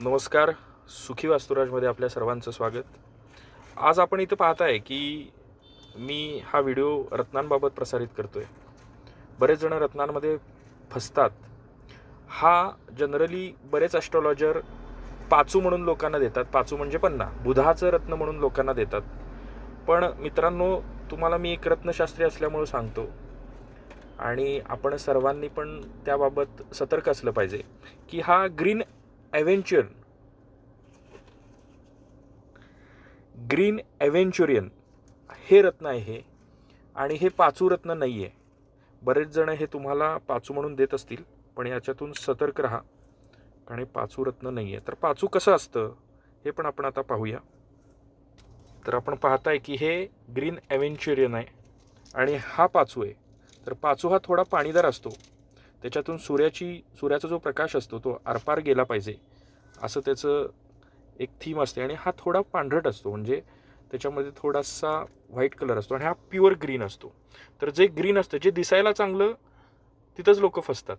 नमस्कार सुखी वास्तुराजमध्ये आपल्या सर्वांचं स्वागत. आज आपण इथं पाहत आहे की मी हा व्हिडिओ रत्नांबाबत प्रसारित करतोय. बरेच जण रत्नांमध्ये फसतात. हा जनरली बरेच ॲस्ट्रॉलॉजर पाचू म्हणून लोकांना देतात. पाचू म्हणजे पन्ना. बुधाचं रत्न म्हणून लोकांना देतात. पण मित्रांनो तुम्हाला मी एक रत्नशास्त्री असल्यामुळं सांगतो. आणि आपण सर्वांनी पण त्याबाबत सतर्क असलं पाहिजे. की हा ग्रीन ॲव्हेंचर ग्रीन ॲव्हेंचुरियन हे रत्न आहे हे आणि हे पाचू रत्न नाही आहे बरेच जण हे तुम्हाला पाचू म्हणून देत असतील पण याच्यातून सतर्क राहा. कारण हे पाचू रत्न नाही आहे तर पाचू कसं असतं हे पण आपण आता पाहूया. तर आपण पाहताय की हे ग्रीन ॲव्हेंचुरियन आहे आणि हा पाचू आहे. तर पाचू हा थोडा पाणीदार असतो. त्याच्यातून सूर्याची सूर्याचा जो प्रकाश असतो तो आरपार गेला पाहिजे. असं त्याचं एक थीम असते आणि हा थोडा पांढरट असतो. म्हणजे त्याच्यामध्ये थोडासा व्हाईट कलर असतो आणि हा प्युअर ग्रीन असतो. तर जे ग्रीन असतं जे दिसायला चांगलं तिथंच लोक फसतात.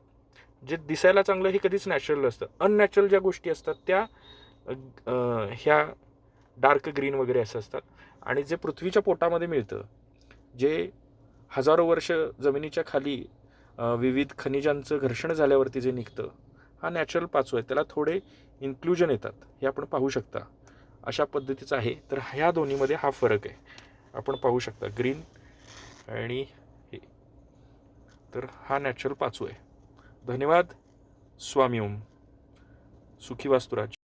जे दिसायला चांगलं हे कधीच नॅचरल असतं अननॅचरल ज्या गोष्टी असतात त्या ह्या डार्क ग्रीन वगैरे असं असतात. आणि जे पृथ्वीच्या पोटामध्ये मिळतं जे हजारो वर्ष जमिनीच्या खाली विविध खनिजांचं घर्षण झाल्यावरती जे निघतं हा नॅचरल पाचू आहे. त्याला थोडे इन्क्लुजन येतात. हे आपण पाहू शकता. अशा पद्धतीचं आहे. तर ह्या दोन्हीमध्ये हा फरक आहे. आपण पाहू शकता ग्रीन आणि हे. तर हा नॅचरल पाचू आहे. धन्यवाद. स्वामी ओम सुखी वास्तुराज.